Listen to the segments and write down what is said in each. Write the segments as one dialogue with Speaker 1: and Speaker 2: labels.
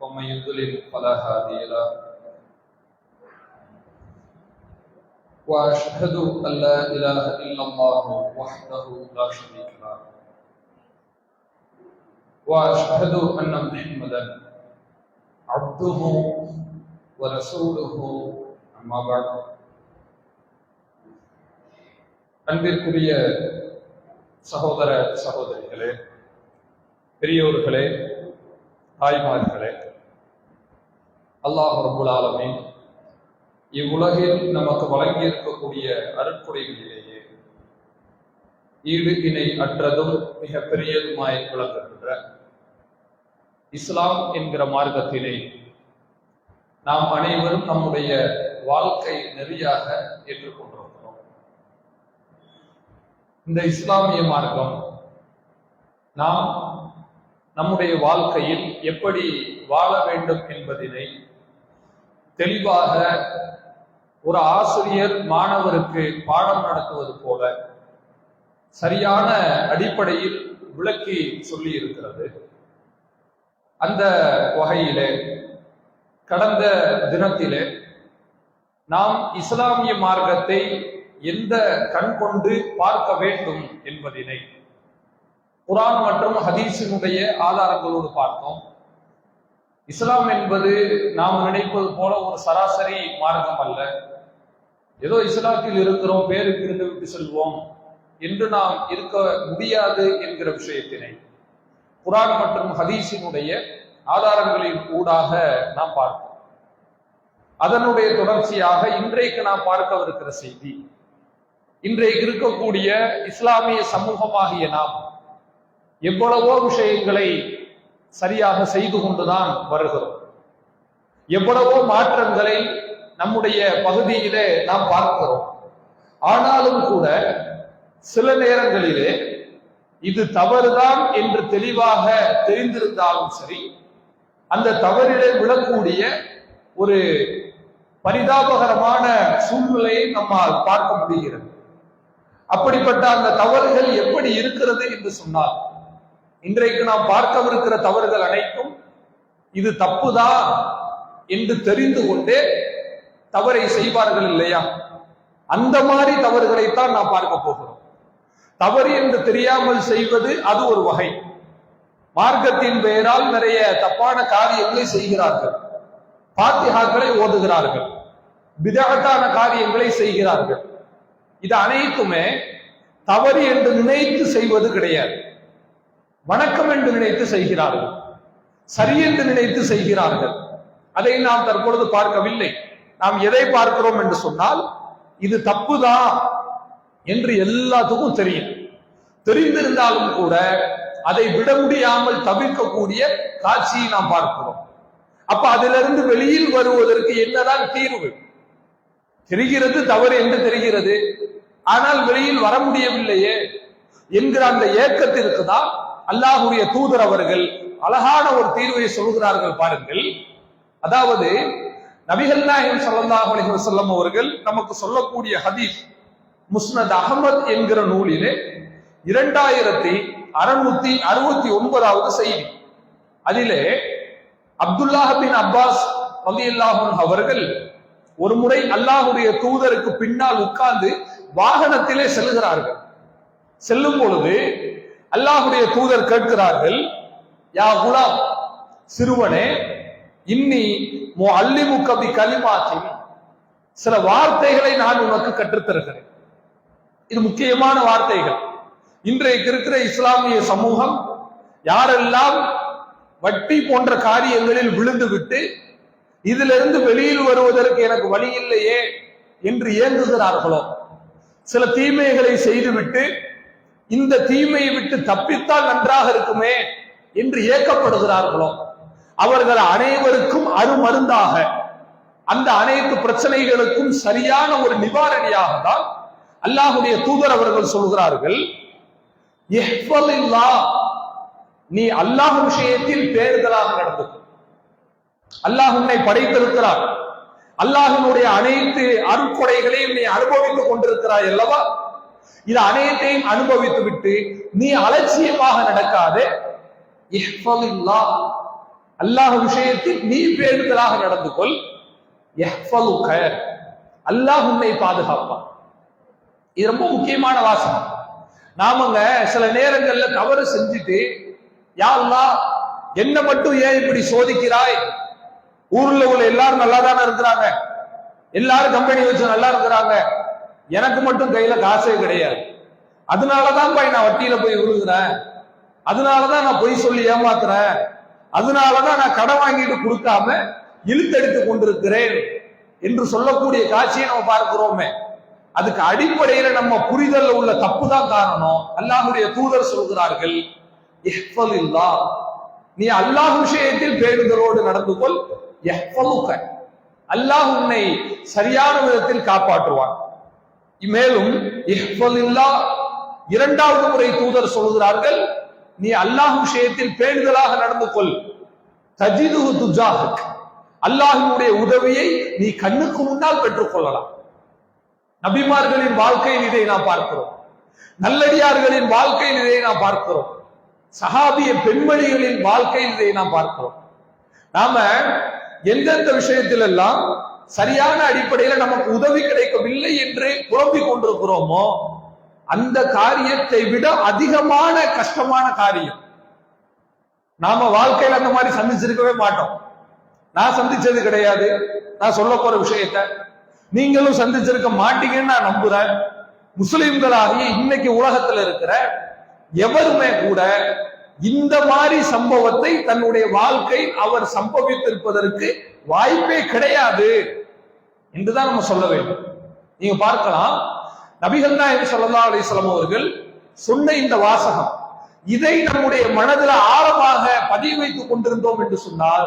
Speaker 1: ومن يضلل فلا هادي له واشهد ان لا اله الا الله وحده لا شريك له واشهد ان محمدا عبده ورسوله اما بعد அன்பிற்குரிய சகோதர சகோதரிகளே பெரியோர்களே தாய்மார்களே அல்லாஹ் ரபுலாலமே இவ்வுலகில் நமக்கு வழங்கியிருக்கக்கூடிய அருட்குறைகளிலேயே ஈடு இணை அற்றதும் மிக பெரியதுமாய் விளங்குகின்ற இஸ்லாம் என்கிற மார்க்கத்திலே நாம் அனைவரும் நம்முடைய வாழ்க்கை நெறியாக ஏற்றுக்கொண்டிருக்கிறோம். இந்த இஸ்லாமிய மார்க்கம் நாம் நம்முடைய வாழ்க்கையில் எப்படி வாழ வேண்டும் என்பதினை தெளிவாக ஒரு ஆசிரியர் மாணவருக்கு பாடம் நடத்துவது போல சரியான அடிப்படையில் விளக்கி சொல்லி இருக்கிறது அந்த வகையிலே கடந்த தினத்திலே நாம் இஸ்லாமிய மார்க்கத்தை எந்த கண் கொண்டு பார்க்க வேண்டும் என்பதினை குரான் மற்றும் ஹதீஸினுடைய ஆதாரங்களோடு பார்த்தோம். இஸ்லாம் என்பது நாம் நினைப்பது போல ஒரு சராசரி மார்க்கம் அல்ல. ஏதோ இஸ்லாத்தில் இருக்கிறோம் பேருக்கு இருந்து விட்டு செல்வோம் என்று நாம் இருக்க முடியாது என்கிற விஷயத்தினை குரான் மற்றும் ஹதீஸினுடைய ஆதாரங்களின் ஊடாக நாம் பார்ப்போம். அதனுடைய தொடர்ச்சியாக இன்றைக்கு நாம் பார்க்கவிருக்கிற செய்தி இன்றைக்கு இருக்கக்கூடிய இஸ்லாமிய சமூகமாகிய நாம் எவ்வளவோ விஷயங்களை சரியாக செய்து கொண்டுதான் வருகிறோம். எவ்வளவோ மாற்றங்களை நம்முடைய பகுதியிலே நாம் பார்க்கிறோம். ஆனாலும் கூட சில நேரங்களிலே இது தவறுதான் என்று தெளிவாக தெரிந்திருந்தாலும் சரி அந்த தவறிலே விழக்கூடிய ஒரு பரிதாபகரமான சூழ்நிலையை நம்மால் பார்க்க முடிகிறது. அப்படிப்பட்ட அந்த தவறுகள் எப்படி இருக்கிறது என்று சொன்னால் இன்றைக்கு நாம் பார்க்கவிருக்கிற தவறுகள் அனைத்தும் இது தப்புதான் என்று தெரிந்து கொண்டே தவறை செய்வார்கள் இல்லையா? அந்த மாதிரி தவறுகளைத்தான் நாம் பார்க்க போகிறோம். தவறு என்று தெரியாமல் செய்வது அது ஒரு வகை. மார்க்கத்தின் பெயரால் நிறைய தப்பான காரியங்களை செய்கிறார்கள். பாத்திகாக்களை ஓதுகிறார்கள். விதகத்தான காரியங்களை செய்கிறார்கள். இது அனைத்துமே தவறு என்று நினைத்து செய்வது கிடையாது. வணக்கம் என்று நினைத்து செய்கிறார்கள். சரி என்று நினைத்து செய்கிறார்கள். அதை நாம் தற்பொழுது பார்க்கவில்லை. நாம் எதை பார்க்கிறோம் என்று சொன்னால் இது தப்புதான் என்று எல்லாத்துக்கும் தெரியும். தெரிந்திருந்தாலும் கூட அதை விட முடியாமல் தவிர்க்கக்கூடிய காட்சியை நாம் பார்க்கிறோம். அப்ப அதிலிருந்து வெளியில் வருவதற்கு என்னதான் தீர்வு? தெரிகிறது தவறு என்று தெரிகிறது. ஆனால் வெளியில் வர முடியவில்லையே என்கிற அந்த ஏக்கத்திற்கு தான் அல்லாஹுடைய தூதர் அவர்கள் அழகான ஒரு தீர்வை சொல்கிறார்கள் பாருங்கள். அதாவது நபிகள் நாயகம் சல்லாஹ் அலி வசல்லம் அவர்கள் நமக்கு சொல்லக்கூடிய ஹதீஸ் முஸ்னத் அகமது என்கிற நூலிலே இரண்டாயிரத்தி அறுநூத்தி அறுபத்தி ஒன்பதாவது செய்தி. அதிலே அப்துல்லாஹ் பின் அப்பாஸ் அலி அல்லாஹன் அவர்கள் ஒரு முறை அல்லாஹுடைய தூதருக்கு பின்னால் உட்கார்ந்து வாகனத்திலே செல்கிறார்கள். செல்லும் பொழுது அல்லாஹுடைய தூதர் கேட்கிறார்கள் யா குலாம் சிறுவனே இன்னி மோ அல்லிமு கபி கலிமாத்தின். சில வார்த்தைகளை நான் உனக்கு கற்றுத்தருகிறேன். இது முக்கியமான வார்த்தைகள். இன்றைக்கு இருக்கிற இஸ்லாமிய சமூகம் யாரெல்லாம் வட்டி போன்ற காரியங்களில் விழுந்து விட்டு இதிலிருந்து வெளியில் வருவதற்கு எனக்கு வழி இல்லையே என்று இயங்குகிறார்களோ சில தீமைகளை செய்துவிட்டு இந்த தீமையை விட்டு தப்பித்தால் நன்றாக இருக்குமே என்று ஏக்கப்படுகிறார்களோ? அவர்கள் அனைவருக்கும் அருமருந்தாக. அந்த அனைத்து பிரச்சனைகளுக்கும் சரியான ஒரு நிவாரணியாக தான் அல்லாஹுடைய தூதர் அவர்கள் சொல்கிறார்கள் நீ அல்லாஹ் விஷயத்தில் பேறுதலாக நடந்து அல்லாஹ் உன்னை படைத்திருக்கிறார் அல்லாஹினுடைய அனைத்து அருட்கொடைகளையும் நீ அனுபவித்துக் கொண்டிருக்கிறாய் அல்லவா? இது அனைத்தையும் அனுபவித்து விட்டு நீ அலட்சியமாக நடக்காதே. அல்லாஹ் விஷயத்தில் நீ பேருதலாக நடந்து கொள் யஹ்ஃபலுக. அல்லாஹ் உன்னை பாதுகாப்பான். இது ரொம்ப முக்கியமான வாசகம். நாமங்க சில நேரங்கள்ல தவறு செஞ்சுட்டு யா என்ன மட்டும் ஏன் இப்படி சோதிக்கிறாய்? ஊர்ல உள்ள எல்லாரும் நல்லா தானே இருக்கிறாங்க? எல்லாரும் கம்பெனி வச்சு நல்லா இருக்கிறாங்க எனக்கு மட்டும் கையில காசே கிடையாது. அதனாலதான் போய் நான் வட்டியில போய் விழுகிறேன் அதனாலதான் நான் பொய் சொல்லி ஏமாத்துறேன். அதனாலதான் நான் கடன் வாங்கிட்டு கொடுக்காம இழுத்தெடுத்து கொண்டிருக்கிறேன் என்று சொல்லக்கூடிய காட்சியை நம்ம பார்க்கிறோமே. அதுக்கு அடிப்படையில நம்ம புரிதல்ல உள்ள தப்பு தான் காரணம். அல்லாஹுடைய தூதர் சொல்கிறார்கள் இஹ்ஃபலில்லா. நீ அல்லாஹ் விஷயத்தில் பேருதலோடு நடந்து கொள் யஹ்ஃபலுக. அல்லாஹ் உன்னை சரியான விதத்தில் காப்பாற்றுவான். மேலும் இரண்டாவது முறை தூதர் சொல்கிறார்கள் நீ அல்லாஹ் விஷயத்தில் பேணுதலாக நடந்து கொள். தஜிது துஜாஹக் அல்லாஹினுடைய உதவியை நீ கண்ணுக்கு முன்னால் பெற்றுக்கொள்ளலாம். நபிமார்களின் வாழ்க்கையில் இதை நாம் பார்க்கிறோம். நல்லடியார்களின் வாழ்க்கையில் இதை நாம் பார்க்கிறோம். சஹாபிய பெண்மணிகளின் வாழ்க்கையில் இதை நாம் பார்க்கிறோம். நாம எந்தெந்த விஷயத்தில் எல்லாம் சரியான அடிப்படையில் நமக்கு உதவி கிடைக்கவில்லை என்று புலம்பிக் கொண்டிருக்கிறோமோ அந்த காரியத்தை விட அதிகமான கஷ்டமான காரியம். நாம வாழ்க்கையில அந்த மாதிரி சந்திச்சிருக்கவே மாட்டோம். நான் சந்திச்சது கிடையாது. நான் சொல்ல போற விஷயத்த நீங்களும் சந்திச்சிருக்க மாட்டீங்கன்னு நான் நம்புறேன். முஸ்லிம்களாகி இன்னைக்கு உலகத்துல இருக்கிற எவருமே கூட இந்த மாதிரி சம்பவத்தை தன்னுடைய வாழ்க்கை அவர் சம்பவித்திருப்பதற்கு வாய்ப்பே கிடையாது. என்றுதான் நம்ம சொல்ல வேண்டும். நீங்க பார்க்கலாம். நபிகள் நாயகம் ஸல்லல்லாஹு அலைஹி அவர்கள் சொன்ன இந்த வாசகம் இதை நம்முடைய மனதில் ஆழமாக பதிவு வைத்துக் கொண்டிருந்தோம் என்று சொன்னால்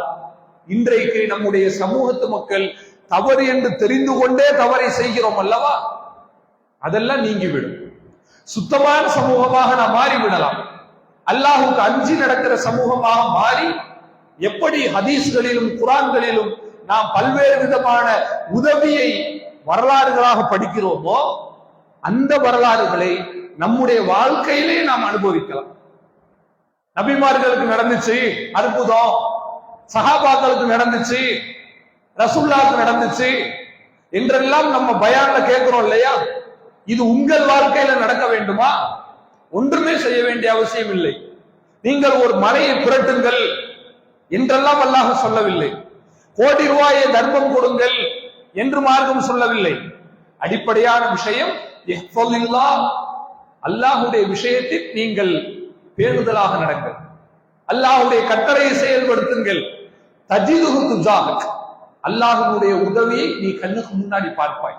Speaker 1: இன்றைக்கு நம்முடைய சமூகத்து மக்கள் தவறு என்று தெரிந்து கொண்டே தவறை செய்கிறோம் அல்லவா? அதெல்லாம் நீங்கிவிடும். சுத்தமான சமூகமாக நாம் மாறிவிடலாம். அல்லாஹுக்கு அஞ்சு நடக்கிற சமூகமாக மாறி எப்படி ஹதீஸ்களிலும் குரான்களிலும் நாம் பல்வேறு விதமான உதவியை வரலாறுகளாக படிக்கிறோமோ அந்த வரலாறுகளை நம்முடைய வாழ்க்கையிலே நாம் அனுபவிக்கலாம். நபிமார்களுக்கு நடந்துச்சு அற்புதம். சஹாபாக்களுக்கு நடந்துச்சு ரசுல்லாவுக்கு நடந்துச்சு. என்றெல்லாம் நம்ம பயான்ல கேட்கிறோம் இல்லையா? இது உங்கள் வாழ்க்கையில நடக்க வேண்டுமா? ஒன்றுமே செய்ய வேண்டிய அவசியம் இல்லை. நீங்கள் ஒரு மலையை புரட்டுங்கள் என்றெல்லாம் அல்லாஹ் சொல்லவில்லை. கோடி ரூபாயை தர்மம் கொடுங்கள் என்று மார்க்கம் சொல்லவில்லை. அடிப்படையான விஷயம் அல்லாஹுடைய விஷயத்தில் நீங்கள் பேணுதலாக நடங்கள். அல்லாஹுடைய கட்டளையை செயல்படுத்துங்கள். தஜிதுகு துஜாகக் அல்லாஹுடைய உதவியை நீ கண்ணுக்கு முன்னாடி பார்ப்பாய்.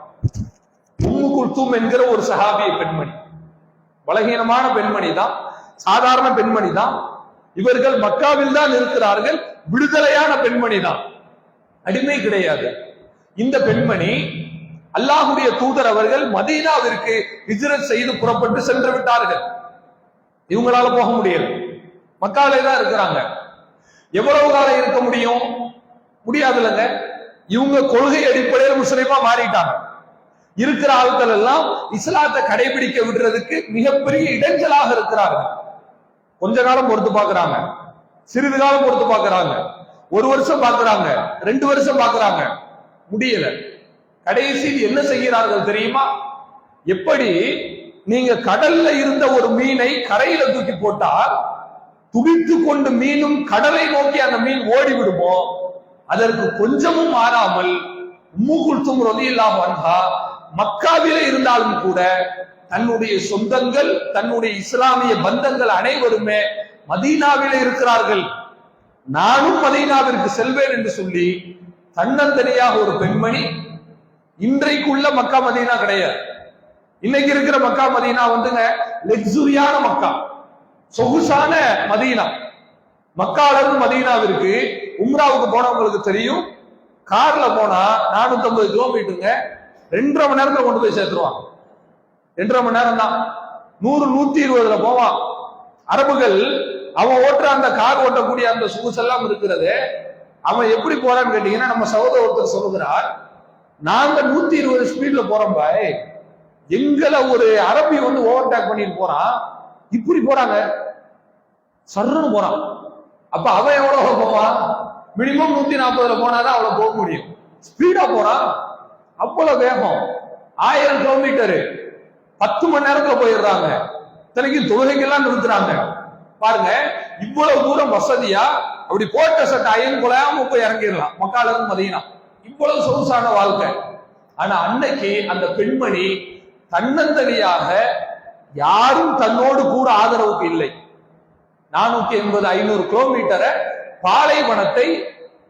Speaker 1: உம்மு குல்தும் என்கிற ஒரு சஹாபிய பெண்மணி. பலகீனமான பெண்மணி தான் சாதாரண பெண்மணி தான். இவர்கள் மக்காவில் தான் இருக்கிறார்கள் விடுதலையான பெண்மணி தான். அடிமை கிடையாது. இந்த பெண்மணி அல்லாஹுடைய தூதர் அவர்கள் மதீனாவிற்கு ஹிஜ்ரத் செய்து புறப்பட்டு சென்று விட்டார்கள். இவங்களால போக முடியல. மக்காலே தான் இருக்கிறாங்க. எவ்வளவு காலம் இருக்க முடியும்? முடியாது இல்லைங்க இவங்க கொள்கை அடிப்படையில் முஸ்லீமா மாறிட்டாங்க. இருக்கிற ஆட்கள் எல்லாம் இஸ்லாத்தை கடைபிடிக்க விடுறதுக்கு மிகப்பெரிய இடைஞ்சலாக இருக்கிறார்கள். கொஞ்ச காலம் பொறுத்து பார்க்கறாங்க. சிறிது காலம் பொறுத்து பார்க்கறாங்க. ஒரு வருஷம் பாக்குறாங்க ரெண்டு வருஷம் பாக்குறாங்க முடியல. கடைசியில் என்ன செய்கிறார்கள் தெரியுமா? எப்படி நீங்க கடல்ல இருந்த ஒரு மீனை கரையில தூக்கி போட்டால் துடித்து கொண்டு மீனும் கடலை நோக்கி அந்த மீன் ஓடி விடுமோ அதற்கு கொஞ்சமும் மாறாமல் உம்முகுல்தும் ரலியல்லாஹு வந்தா மக்காவில இருந்தாலும் கூட தன்னுடைய சொந்தங்கள் தன்னுடைய இஸ்லாமிய பந்தங்கள் அனைவருமே மதீனாவில இருக்கிறார்கள். நானும் மதீனாவிற்கு செல்வேன் என்று சொல்லி தன்னந்தனியாக ஒரு பெண்மணி இன்றைக்குள்ள மக்கா மதீனா கிடையாது. இன்னைக்கு இருக்கிற மக்கா மதீனா வந்துங்க லக்ஸுரியான மக்கா. சொகுசான மதீனா. மக்கால இருந்து மதீனாவிற்கு உம்ராவுக்கு போனவங்களுக்கு தெரியும். கார்ல போனா 450 கிலோமீட்டருங்க. ரெண்டரை மணி நேரத்துல கொண்டு போய் சேர்த்துருவாங்க. ரெண்டரை மணி நேரம் தான் நூறு நூத்தி இருபதுல போவான் அரபுகள் அவன் ஓட்டுற அந்த கார் ஓட்டக்கூடிய அந்த சொகுசெல்லாம் இருக்கிறது. அவன் எப்படி போறான்னு கேட்டீங்கன்னா நம்ம சகோதர ஒருத்தர் சொல்லுகிறார் நாங்க நூத்தி இருபது ஸ்பீட்ல போறோம் பாய். எங்களை ஒரு அரபி வந்து ஓவர்டேக் பண்ணிட்டு போறான். இப்படி போறாங்க. சர்றன்னு போறான். அப்ப அவன் எவ்வளவு போவான்? மினிமம் நூத்தி நாற்பதுல போனாதான் அவ்வளவு போக முடியும். ஸ்பீடா போறான். அவ்வளவு வேகம். ஆயிரம் கிலோமீட்டரு பத்து மணி நேரத்துல போயிடுறாங்க. இத்தனைக்கும் தொழுகைக்கெல்லாம் நிறுத்துறாங்க. பாருங்க இவ்வளவு தூரம் வசதியா அப்படி போட்ட சட்டை அயன் குலையாம போய் இறங்கிடலாம். மக்கால இருந்து மதியனா இவ்வளவு சொகுசான வாழ்க்கை. ஆனா அன்னைக்கு அந்த பெண்மணி தன்னந்தனியாக யாரும் தன்னோடு கூட ஆதரவுக்கு இல்லை. நானூத்தி எண்பது ஐநூறு கிலோமீட்டரை பாலைவனத்தை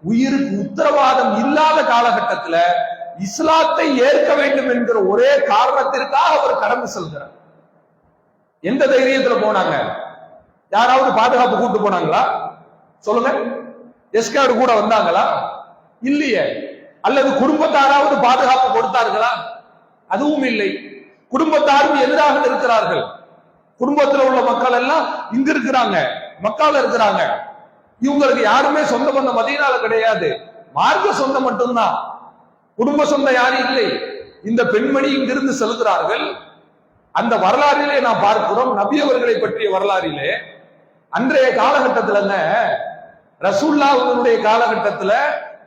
Speaker 1: உயிருக்கு உத்தரவாதம் இல்லாத காலகட்டத்துல இஸ்லாத்தை ஏற்க வேண்டும் என்கிற ஒரே காரணத்திற்காக அவர் கடந்து செல்கிறார். எந்த தைரியத்துல போனாங்க? யாராவது பாதுகாப்பு கூட்டு போனாங்களா? சொல்லுங்க. எஸ்கார்டு கூட வந்தாங்களா? இல்லையே. அல்லது குடும்பத்தாராவது பாதுகாப்பு கொடுத்தார்களா? அதுவும் இல்லை. குடும்பத்தாரும் எதிராக இருக்கிறார்கள் குடும்பத்தில் உள்ள மக்கள் எல்லாம் இங்க இருக்கிறாங்க. மக்கால இருக்கிறாங்க. இவங்களுக்கு யாருமே சொந்த பந்தம் மதியனால கிடையாது. மார்க்க சொந்தம் மட்டும்தான். குடும்ப சொந்தம் யாரும் இல்லை. இந்த பெண்மணி இங்கிருந்து செல்கிறார்கள். அந்த வரலாறிலே நாம் பார்க்கிறோம். நபியவர்களை பற்றிய வரலாறிலே அன்றைய காலகட்டத்திலங்க ரசூல்லா அவர்களுடைய காலகட்டத்துல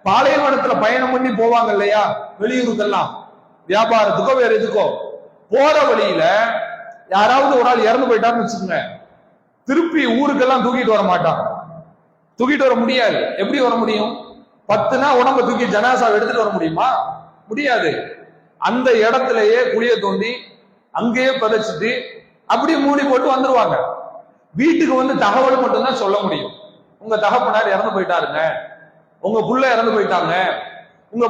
Speaker 1: பாலைவனத்துல பயணம் பண்ணி போவாங்க இல்லையா? வெளியூருக்கெல்லாம். வியாபாரத்துக்கோ வேற எதுக்கோ. போற வழியில யாராவது ஒரு ஆள் இறந்து போயிட்டான்னு வச்சுக்கோங்க. திருப்பி ஊருக்கெல்லாம் தூக்கிட்டு வர மாட்டான். தூக்கிட்டு வர முடியாது. எப்படி வர முடியும்? பத்துனா உடம்ப தூக்கி ஜனாசா எடுத்துட்டு வர முடியுமா? முடியாது. அந்த இடத்துலயே குழிய தோண்டி அங்கேயே புதைச்சிட்டு அப்படியே மூடி போட்டு வந்துருவாங்க. வீட்டுக்கு வந்து தகவல் மட்டும்தான் சொல்ல முடியும். உங்க தகப்பனார் இறந்து போயிட்டாருங்க. உங்க புள்ள இறந்து போயிட்டாங்க. உங்க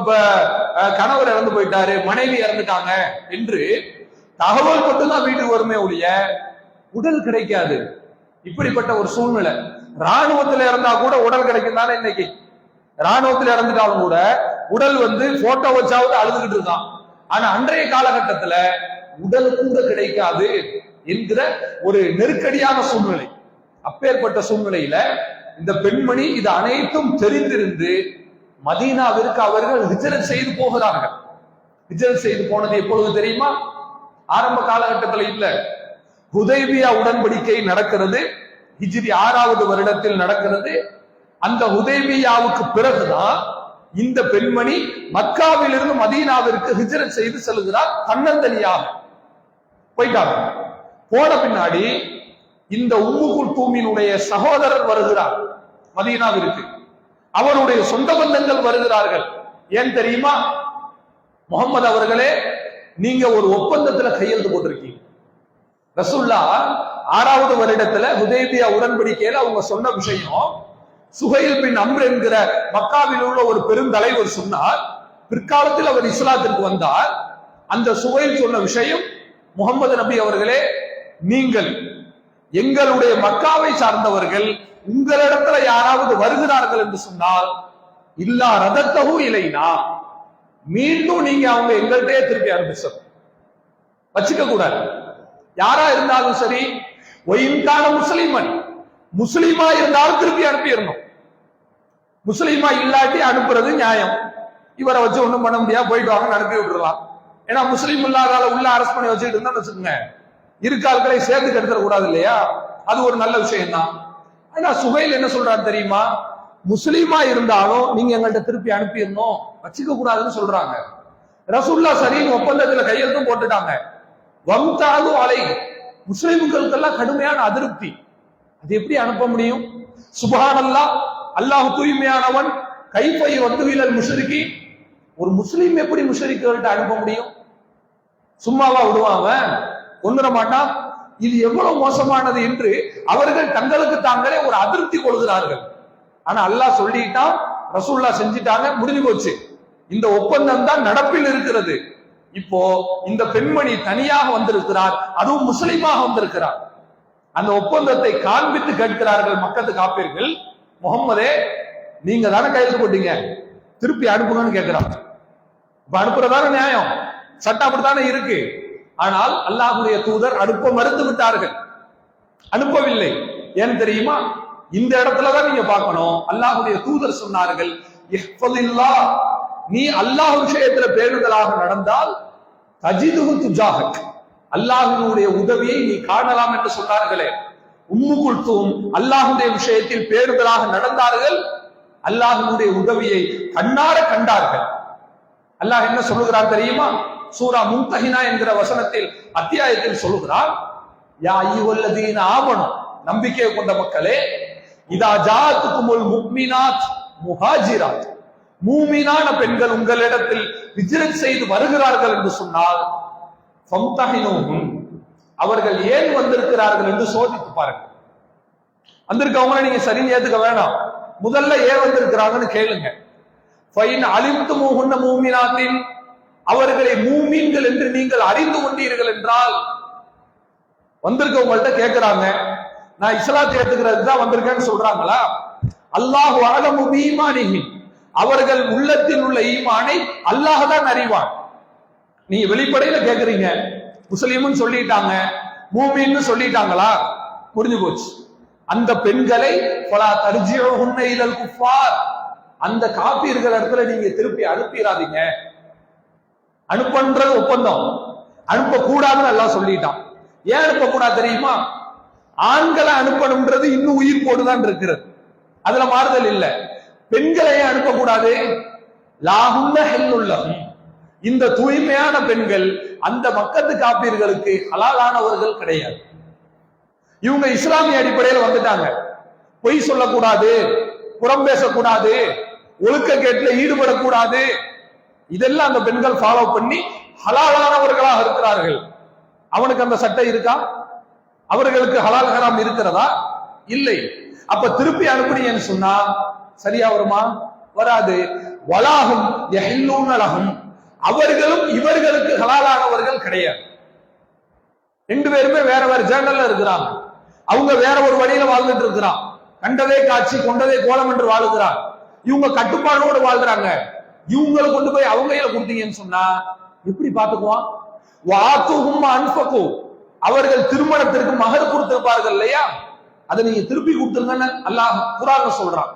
Speaker 1: கணவர் இறந்து போயிட்டாரு. மனைவி இறந்துட்டாங்க என்று தகவல் மட்டும்தான் வீட்டுக்கு வருமே ஒழிய உடல் கிடைக்காது. இப்படிப்பட்ட ஒரு சூழ்நிலை. ராணுவத்துல இறந்தா கூட உடல் கிடைக்கும் தானே இன்னைக்கு? ராணுவத்துல இறந்துட்டாலும் கூட உடல் வந்து போட்டோ வச்சாவது அழுதுகிட்டு இருக்கான். ஆனா அன்றைய காலகட்டத்துல உடல் கூட கிடைக்காது. என்கிற ஒரு நெருக்கடியான சூழ்நிலை. அப்பேற்பட்ட சூழ்நிலையில இந்த பெண்மணி இது அனைத்தும் தெரிந்திருந்து மதீனாவிற்கு அவர்கள் ஹிஜரத் செய்து போகிறார்கள். ஹிஜரத் செய்து போனது எப்பொழுது தெரியுமா? ஆரம்ப காலகட்டத்தில் இல்ல. ஹுதைபியா உடன்படிக்கை நடக்கிறது. ஹிஜ்ரி ஆறாவது வருடத்தில் நடக்கிறது. அந்த ஹுதைபியாவுக்கு பிறகுதான் இந்த பெண்மணி மக்காவிலிருந்து மதீனாவிற்கு ஹிஜரத் செய்து செல்கிறார். தன்னந்தனியாக. போயிட்டாங்க. போன பின்னாடி இந்த உம்முகுல் குல்தூமினுடைய சகோதரர் வருகிறார். மதீனாவிற்கு. அவருடைய சொந்த பந்தங்கள் வருகிறார்கள். ஏன் தெரியுமா? முகமது அவர்களே நீங்க ஒரு ஒப்பந்தத்துல கையெழுத்து போட்டிருக்கீங்க. ரசுல்லா ஆறாவது வருடத்துல ஹுதைபியா உடன்படிக்கையில அவங்க சொன்ன விஷயம் சுகையில் பின் அம்ர் என்கிற மக்காவில் உள்ள ஒரு பெருந்தலைவர் சொன்னார். பிற்காலத்தில் அவர் இஸ்லாத்திற்கு வந்தார். அந்த சுகையில் சொன்ன விஷயம் முகமது நபி அவர்களே நீங்கள் எங்களுடைய மக்காவை சார்ந்தவர்கள் உங்களிடத்துல யாராவது வருகிறார்கள் என்று சொன்னால் இல்லா ரதத்தகு இல்லைனா மீண்டும் நீங்க அவங்க எங்கள்கிட்டயே திருப்பி அனுப்பிச்சோம் வச்சுக்க கூடாது. யாரா இருந்தாலும் சரி ஒயின்கான முஸ்லிமன் முஸ்லீமா இருந்தாலும் திருப்பி அனுப்பிடணும். முஸ்லீமா இல்லாட்டி அனுப்புறது நியாயம். இவரை வச்சு ஒண்ணும் பண்ண முடியாது போயிட்டு வாங்க அனுப்பி விட்டுறலாம். ஏன்னா முஸ்லீம் இல்லாதால உள்ள அரசு பண்ணி வச்சுட்டு இருந்தா வச்சுக்கோங்க. இருக்கால்களை சேர்த்து கெடுத்துட கூடாது இல்லையா? அது ஒரு நல்ல விஷயம் தான் ஆனா சுகையில் என்ன சொல்றாரு தெரியுமா? முஸ்லீமா இருந்தாலும் நீங்க எங்கள்கிட்ட திருப்பி அனுப்பிடணும். வச்சுக்க கூடாதுன்னு சொல்றாங்க. ரசுல்லா சரின்னு ஒப்பந்தத்துல கையெழுத்தும் போட்டுட்டாங்க. வம்தாது அலை. முஸ்லிம்களுக்கெல்லாம் கடுமையான அதிருப்தி. அது எப்படி அனுப்ப முடியும்? சுபஹானல்லா அல்லாஹ் தூய்மையானவன். கைப்பை வந்து வீழல் முஷரிக்கி ஒரு முஸ்லீம் எப்படி முஷரிக்கர்கள்ட்ட அனுப்ப முடியும்? சும்மாவா விடுவாங்க கொண்டுட மாட்டான் இது எவ்வளவு மோசமானது என்று அவர்கள் தங்களுக்கு தாங்களே ஒரு அதிருப்தி கொள்கிறார்கள். ஆனா அல்லாஹ் சொல்லிட்டான் ரசூல்லா செஞ்சிட்டாங்க முடிஞ்சு போச்சு. இந்த ஒப்பந்தம் தான் நடப்பில் இருக்கிறது. இப்போ இந்த பெண்மணி தனியாக வந்திருக்கிறார் அதுவும் முஸ்லீமாக வந்திருக்கிறார். அந்த ஒப்பந்தத்தை காண்பித்து கேட்கிறார்கள் மக்கத்து காப்பீர்கள். முகம்மதே நீங்க தானே கையெழுத்து போட்டீங்க? திருப்பி அனுப்புங்கன்னு கேட்கிறான். இப்ப அனுப்புறதான நியாயம்? சட்டம் அப்படித்தானே இருக்கு? ஆனால் அல்லாஹுடைய தூதர் அனுப்ப மறுத்து விட்டார்கள். அனுப்பவில்லை. ஏன் தெரியுமா? இந்த இடத்துலதான் நீங்க பார்க்கணும். அல்லாஹுடைய தூதர் சொன்னார்கள் நீ அல்லாஹ் விஷயத்துல பேருதலாக நடந்தால் தஜிதுகு துஜாகக் அல்லாஹினுடைய உதவியை நீ காணலாம் என்று சொன்னார்களே. உம்மு குல்தும் அல்லாஹுடைய விஷயத்தில் பேருதலாக நடந்தார்கள். அல்லாஹினுடைய உதவியை கண்ணார கண்டார்கள். அல்லாஹ் என்ன சொல்லுகிறார் தெரியுமா? சூரா மும்தஹினா என்கிற வசனத்தில் அத்தியாயத்தில் சொல்லுகிறார் யா ஐயுவல்லதீன ஆவணும் நம்பிக்கை கொண்ட மக்களே இதா ஜாத்துக்குமுல் முக்மினாத் முஹாஜிராத் மூமினான பெண்கள் உங்களிடத்தில் விஜிரத் செய்து வருகிறார்கள் என்று சொன்னால் ஃபம்தஹினூஹும். அவர்கள் ஏன் வந்திருக்கிறார்கள் என்று சோதித்து பாருங்கள் வந்திருக்கவங்கள நீங்க சரின்னு ஏத்துக்க வேணாம் முதல்ல ஏன் வந்திருக்கிறாங்கன்னு கேளுங்க ஃபைன் அலிம்து மூகுன்ன மூமினாத்தின் அவர்களை மூமீன்கள் என்று நீங்கள் அறிந்து கொண்டீர்கள் என்றால் வந்திருக்கவங்கள்ட்ட கேட்கிறாங்க நான் இஸ்லாத்தை ஏத்துக்கிறதுக்கு தான் வந்திருக்கேன்னு சொல்றாங்களா? அல்லாஹ் அழகமு ஈமானிஹி அவர்கள் உள்ளத்தில் உள்ள ஈமானை அல்லாஹ் தான் அறிவான். நீங்க வெளிப்படையில கேக்குறீங்க. முஸ்லீம்னு சொல்லிட்டாங்க மூமின்னு சொல்லிட்டாங்களா? புரிஞ்சு போச்சு. அந்த பெண்களை பல தர்ஜியுன்ன இலல் குஃபார். அந்த காப்பீர்கள் இடத்துல நீங்க திருப்பி அனுப்பிடாதீங்க அனுப்பன்றது ஒப்பந்தம். அனுப்ப கூடாதுன்னு எல்லாம் சொல்லிட்டான். ஏன் அனுப்ப கூடாது தெரியுமா? ஆண்களை அனுப்பணும்ன்றது இன்னும் உயிர் போடுதான் இருக்கிறது. அதுல மாறுதல் இல்ல. பெண்களை ஏன் அனுப்பக்கூடாது? லாகுன்ன ஹெல்லுள்ளகும் இந்த தூய்மையான பெண்கள் அந்த மக்கத்து காப்பீர்களுக்கு ஹலாலானவர்கள் கிடையாது. இவங்க இஸ்லாமிய அடிப்படையில் வந்துட்டாங்க. பொய் சொல்லக்கூடாது புறம் பேசக்கூடாது ஒழுக்க கேட்டுல ஈடுபடக்கூடாது இதெல்லாம் அந்த பெண்கள் ஃபாலோ பண்ணி ஹலாலானவர்களாக இருக்கிறார்கள். அவனுக்கு அந்த சட்டம் இருக்கா? அவர்களுக்கு ஹலால் ஹராம் இருக்கிறதா? இல்லை. அப்ப திருப்பி அனுப்புனீங்கன்னு சொன்னா சரியா வருமா? வராது. வலாகும் எஹில்லூனலகும் அவர்களும் இவர்களுக்கு ஹலாலானவர்கள் கிடையாது. ரெண்டு பேருமே வேற வேற ஜேர்னல்ல இருக்கிறாங்க. அவங்க வேற ஒரு வழியில வாழ்ந்துட்டு இருக்கிறான். கண்டதே காட்சி கொண்டதே கோலம் என்று வாழுகிறான். இவங்க கட்டுப்பாடோடு வாழ்றாங்க. இவங்களை கொண்டு போய் அவங்க கையில கொடுத்தீங்கன்னு சொன்னா எப்படி பாத்துக்குவான் வாத்துகும் அன்பகு அவர்கள் திருமணத்திற்கு மகர் கொடுத்திருப்பார்கள் இல்லையா? அதை நீங்க திருப்பி கொடுத்துருங்கன்னு அல்லாஹ் குரான் சொல்றான்.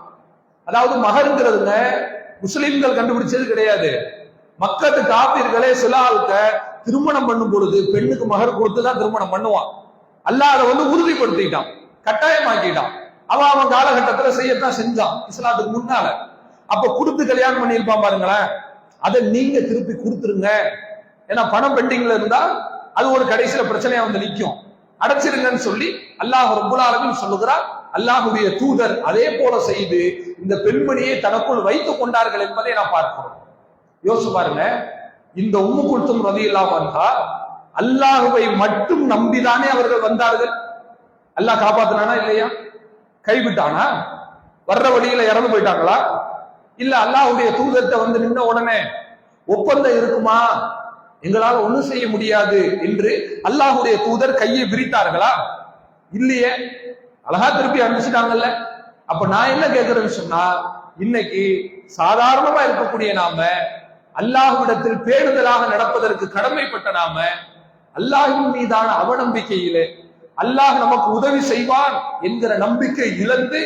Speaker 1: அதாவது மகருங்கிறதுங்க முஸ்லிம்கள் கண்டுபிடிச்சது கிடையாது. மக்கத்து காப்பீர்களே சில ஆளுக்க திருமணம் பண்ணும் பொழுது பெண்ணுக்கு மகர் கொடுத்து தான் திருமணம் பண்ணுவான். அல்லாஹ் அதை வந்து உறுதிப்படுத்திட்டான். கட்டாயமாக்கிட்டான். அவன் அவன் காலகட்டத்துல செய்யத்தான் செஞ்சான் இஸ்லாத்துக்கு முன்னால. அப்ப கொடுத்து கல்யாணம் பண்ணியிருப்பான் பாருங்களேன். அதை நீங்க திருப்பி கொடுத்துருங்க. ஏன்னா பணம் பெண்டிங்ல இருந்தா அது ஒரு கடைசியில பிரச்சனையா வந்து நிற்கும் அடைச்சிருங்கன்னு சொல்லி அல்லாஹ் ரப்புல் சொல்லுகிறார். அல்லாஹுடைய தூதர் அதே போல செய்து இந்த பெண்மணியை தனக்குள் வைத்துக் கொண்டார்கள் என்பதை நான் பார்க்கிறோம். யோசிச்சு பாருங்க. இந்த உம்மு குல்தும் ரதி வந்தா அல்லாஹுவை மட்டும் நம்பிதானே அவர்கள் வந்தார்கள். அல்லாஹ் காப்பாத்தினானா இல்லையா? கைவிட்டானா? வர்ற வழியில இறந்து போயிட்டாங்களா? இல்ல அல்லாஹுடைய தூதர்கிட்ட வந்து நின்ன உடனே ஒப்பந்தம் இருக்குமா? எங்களால் ஒண்ணும் செய்ய முடியாது என்று அல்லாஹுடைய தூதர் கையை விரித்தார்களா? இல்லையே. அழகா திருப்பி அனுப்பிச்சிட்டாங்கல்ல. அப்ப நான் என்ன கேட்கிறேன்னு சொன்னா இன்னைக்கு சாதாரணமா இருக்கக்கூடிய நாம அல்லாஹுவிடத்தில் பேணுதலாக நடப்பதற்கு கடமைப்பட்ட நாம அல்லாஹின் மீதான அவநம்பிக்கையிலே அல்லாஹ் நமக்கு உதவி செய்வான் என்கிற நம்பிக்கை இழந்து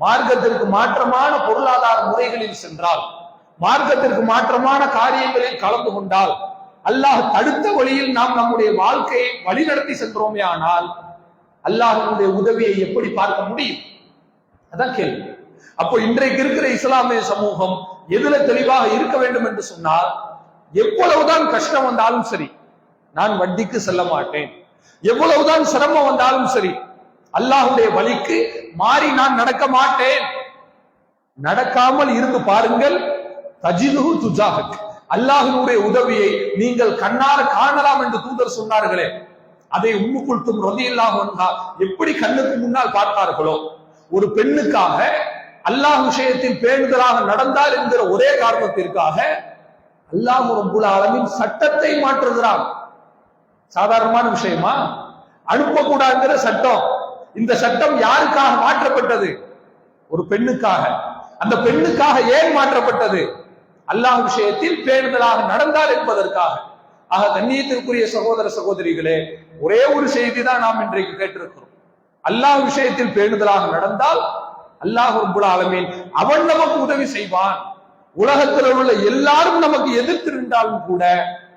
Speaker 1: மார்க்கத்திற்கு மாற்றமான பொருளாதார முறைகளில் சென்றால் மார்க்கத்திற்கு மாற்றமான காரியங்களில் கலந்து கொண்டால் அல்லாஹ் தடுத்த வழியில் நாம் நம்முடைய வாழ்க்கையை வழிநடத்தி சென்றோமே ஆனால் அல்லாஹனுடைய உதவியை எப்படி பார்க்க முடியும்? அதான் கேள்வி. அப்போ இன்றைக்கு இருக்கிற இஸ்லாமிய சமூகம் எதுல தெளிவாக இருக்க வேண்டும் என்று சொன்னால் எவ்வளவுதான் கஷ்டம் வந்தாலும் சரி நான் வட்டிக்கு செல்ல மாட்டேன். எவ்வளவுதான் சிரமம் வந்தாலும் சரி அல்லாஹுடைய வழிக்கு மாறி நான் நடக்க மாட்டேன். நடக்காமல் இருந்து பாருங்கள். தஜிதுஹு துஜாஹக். அல்லாஹினுடைய உதவியை நீங்கள் கண்ணார காணலாம் என்று தூதர் சொன்னார்களே. அதை உம்மு குல்தும் ரதியில்லாஹு எப்படி கண்ணுக்கு முன்னால் பார்த்தார்களோ ஒரு பெண்ணுக்காக அல்லாஹ் விஷயத்தில் பேணுதலாக நடந்தார் என்கிற ஒரே காரணத்திற்காக அல்லாஹ் ரப்புல் ஆலமீன் சட்டத்தை மாற்றுகிறான். சாதாரணமான விஷயமா? அனுப்பக்கூடாதுங்கிற சட்டம். இந்த சட்டம் யாருக்காக மாற்றப்பட்டது? ஒரு பெண்ணுக்காக. அந்த பெண்ணுக்காக ஏன் மாற்றப்பட்டது? அல்லாஹ் விஷயத்தில் பேணுதலாக நடந்தால் என்பதற்காக. ஆக கண்ணியத்திற்குரிய சகோதர சகோதரிகளே ஒரே ஒரு செய்தி தான் நாம் இன்றைக்கு கேட்டிருக்கிறோம். அல்லாஹ் விஷயத்தில் பேணுதலாக நடந்தால் அல்லாஹ் ரப்புல் ஆலமீன் அவன் நமக்கு உதவி செய்வான். உலகத்தில் உள்ள எல்லாரும் நமக்கு எதிர்த்து நின்றாலும் கூட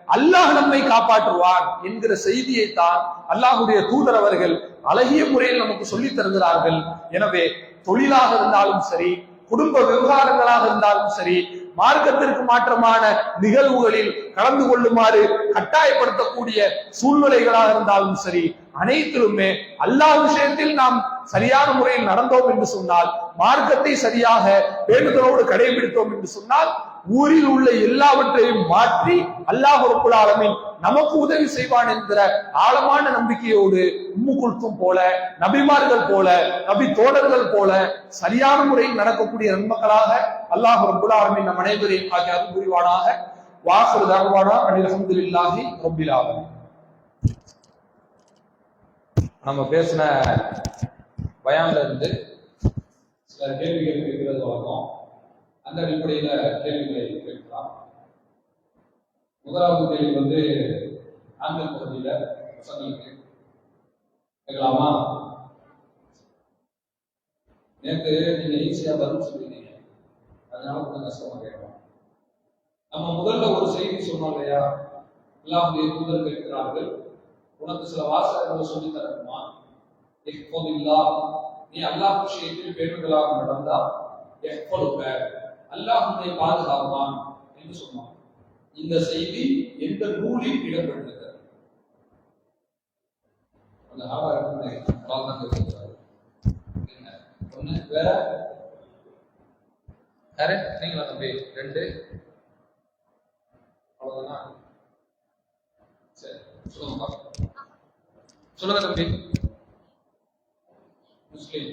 Speaker 1: அல்லாஹ் நம்மை காப்பாற்றுவான் என்கிற செய்தியை தான் அல்லாஹுடைய தூதர் அவர்கள் அழகிய முறையில் நமக்கு சொல்லி தருகிறார்கள். எனவே தொழிலாக இருந்தாலும் சரி குடும்ப விவகாரங்களாக இருந்தாலும் சரி மார்க்கத்திற்கு மாற்றமான நிகழ்வுகளில் கலந்து கொள்ளுமாறு கட்டாயப்படுத்தக்கூடிய சூழ்நிலைகளாக இருந்தாலும் சரி அனைத்திலுமே அல்லாஹ் விஷயத்தில் நாம் சரியான முறையில் நடந்தோம் என்று சொன்னால் மார்க்கத்தை சரியாக வேண்டுதலோடு கடைபிடித்தோம் என்று சொன்னால் ஊரில் உள்ள எல்லாவற்றையும் மாற்றி அல்லாஹ் ரப்புல் நமக்கு உதவி செய்வான் என்கிற ஆழமான நம்பிக்கையோடு உம்மு குல்தும் போல நபிமார்கள் போல நபி தோழர்கள் போல சரியான முறையில் நடக்கக்கூடிய நன்மக்களாக அல்லாஹ் ரப்புல் ஆலமீன் நம் அனைவரையும் ஆகிய அருள் புரிவானாக. வாசல் தகவானா அனில் அஹமதுல்லாஹி ரப்பில் நம்ம பேசின பயான்ல இருந்து சில கேள்விகள் இருக்கிறது வழக்கம். அந்த அடிப்படையில கேள்விகளை கேட்கலாம். முதலாவது கேள்வி வந்து ஆண்கள் பகுதியில பசங்களுக்கு கேட்கலாமா? நேற்று நீங்க ஈஸியா பதில் சொல்லிருந்தீங்க அதனால கொஞ்சம் கஷ்டமா கேட்கலாம். நம்ம முதல்ல ஒரு செய்தி சொன்னோம் இல்லையா? எல்லாம் தூதர் கேட்கிறார்கள். உனக்கு சில வாசகங்களை சொல்லி தரணுமா? எப்போதில்லா நீ அல்லாஹ் விஷயத்தில் பேருந்தலாக நடந்தா எப்பொழுது அல்லாஹ் உன்னை பாதுகாப்பான் என்று சொன்னான் இந்த செய்தி எந்த நூலில் இடம்பெற்றிருக்கிறது? அந்த ஆதாரம் என்ன? ஒண்ணு வேற? யாரு நீங்களா தம்பி ரெண்டு? அவ்வளவுதானா? சரி சொல்லுங்க சொல்லுங்க தம்பி. முஸ்லீம்.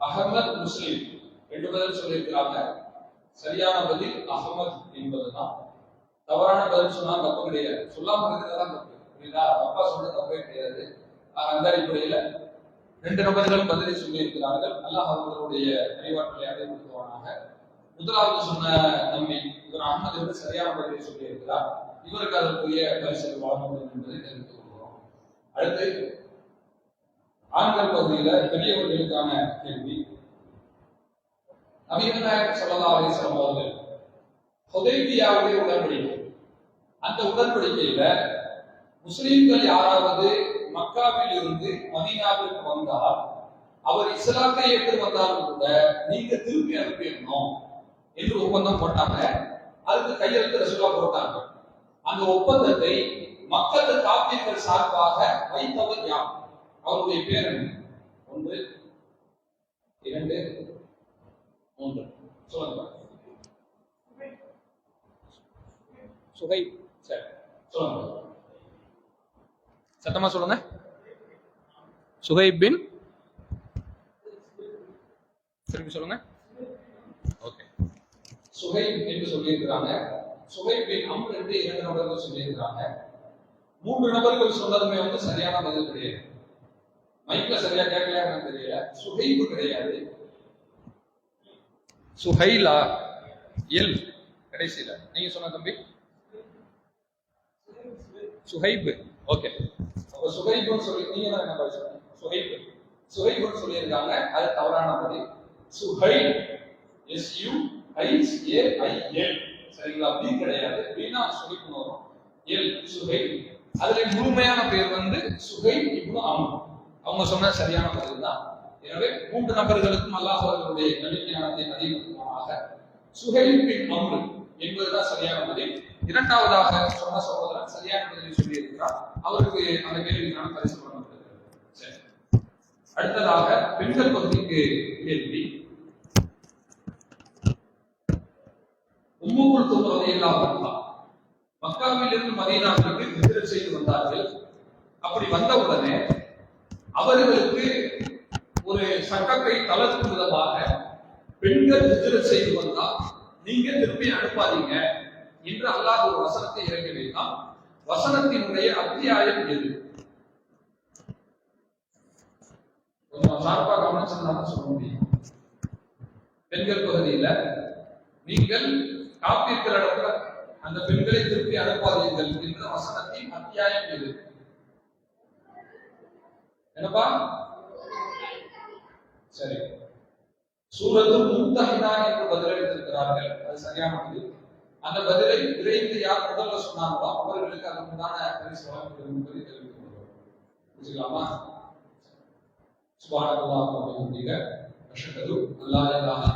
Speaker 1: அகமத் முஸ்லீம். ரெண்டு பேரும் சொல்லியிருக்கிறாங்க. சரியான பதில் அகமது என்பதுதான். தவறான பதில் சொன்னா தப்பு கிடையாது. சொல்லாம இருக்கிறதா தப்பு. புரியுதா? அப்பா சொல்றது தப்பே கிடையாது. அந்த அடிப்படையில ரெண்டு நபர்கள் பதிலை சொல்லி இருக்கிறார்கள் அல்லாஹ் அவர்களுடைய அறிவாற்றலை அடைபடுத்துவானாக முதலாவது சொன்ன நம்மை இவர் அகமது என்று சரியான பதிலை சொல்லி இருக்கிறார் இவருக்கு அதற்குரிய பரிசு வழங்கப்படும் என்பதை தெரிந்து கொள்கிறோம். அடுத்து ஆண்கள் பகுதியில பெரியவர்களுக்கான கேள்வி. நபிகள் நாயகம் ஸல்லல்லாஹு அலைஹி வஸல்லம் அவர்கள் ஹுதைபியாவுடைய உடன்படிக்கை. அந்த உடன்படிக்கையில முஸ்லிம்கள் யாராவது மக்காவில் இருந்து மதீனாவிற்கு வந்தால் அவர் இஸ்லாத்தை ஏற்று வந்தாலும் கூட நீங்க திருப்பி அனுப்பிடணும் என்று ஒப்பந்தம் போட்டாங்க. அதுக்கு கையெழுத்து ரசூலா போட்டாங்க. அந்த ஒப்பந்தத்தை மக்கள் காப்பீர்கள் சார்பாக வைத்தவர் யார்? அவருடைய பேர் ஒன்று இரண்டு மூன்று. சொல்லுங்க சுகை. சரி. சொல்லுங்க சத்தமா சொல்லுங்க. சுகை பின் திருப்பி சொல்லுங்க. ஓகே. சுகை என்று சொல்லியிருக்கிறாங்க. சுகை பின் அம்ரு என்று இரண்டு நபர்கள் சொல்லியிருக்கிறாங்க. மூன்று நபர்கள் சொன்னதுமே வந்து சரியான பதில் கிடையாது. மைக்ல சரியா கேட்கலையான்னு தெரியல. சுகைப்பு கிடையாது. சுஹைலா எல் கடைசியில. நீங்க சொன்ன தம்பி? சுஹைப். ஓகே. அப்ப சுஹைப்னு சொல்லி நீங்க தான் என்ன பதில் சொன்னீங்க? சுஹைப். சுஹைப்னு சொல்லியிருக்காங்க. அது தவறான பதில். Suhai S U I A I L சரிங்களா? பி கிடையாது. பீனா சுஹைப்னு வரும். எல் சுஹை அதுல முழுமையான பேர் வந்து சுஹை இப்னு அம்ர். அவங்க சொன்ன சரியான பதில் தான் எனவே மூன்று நபர்களுக்கும் அல்லாஹ் அவர்களுடைய நம்பிக்கையானத்தை அதிகமாக சுஹைல் பின் அம்ரு என்பதுதான் சரியான பதில். இரண்டாவதாக சொன்ன சகோதரன் சரியான பதிலை சொல்லியிருக்கிறார். அவருக்கு அந்த கேள்விக்கான பரிசு சரி. அடுத்ததாக பெண்கள் பகுதிக்கு கேள்வி. உம்முக்குள் தோன்றுவதை எல்லாம் வரலாம் மக்காவிலிருந்து மதீனாவிற்கு ஹிஜ்ரத் செய்து வந்தார்கள். அப்படி வந்தவுடனே அவர்களுக்கு ஒரு சட்டத்தை தளர்த்தும் விதமாக பெண்கள் ஹிஜ்ரத் செய்து வந்தால் நீங்க திருப்பி அனுப்பாதீங்க என்று அல்லாஹ் ஒரு வசனத்தை இறக்கி வைத்தான் வசனத்தினுடைய அத்தியாயம் எது? கொஞ்சம் ஷார்ப்பா கவனிச்சிருந்தாலும் சொல்ல முடியும். பெண்கள் பகுதியில நீங்கள் காப்பீர்கள அந்த பெண்களை திருப்பி அனுப்பாதீர்கள் என்ற வசனத்தின் அத்தியாயம் எது? என்னப்பா? சரி. சூரத்து முத்தஹிதா என்று பதிலளித்திருக்கிறார்கள் அது சரியானது அந்த பதிலை விரைந்து யார் முதல்ல சொன்னாங்களோ அவர்களுக்கு அதற்குண்டான பரிசு வழங்கப்படும் என்பதை தெரிவித்துக் கொள்வோம் புரிஞ்சுக்கலாமா சுபானகுல்லா அப்படிங்க அஷகது அல்லா இல்லாஹ்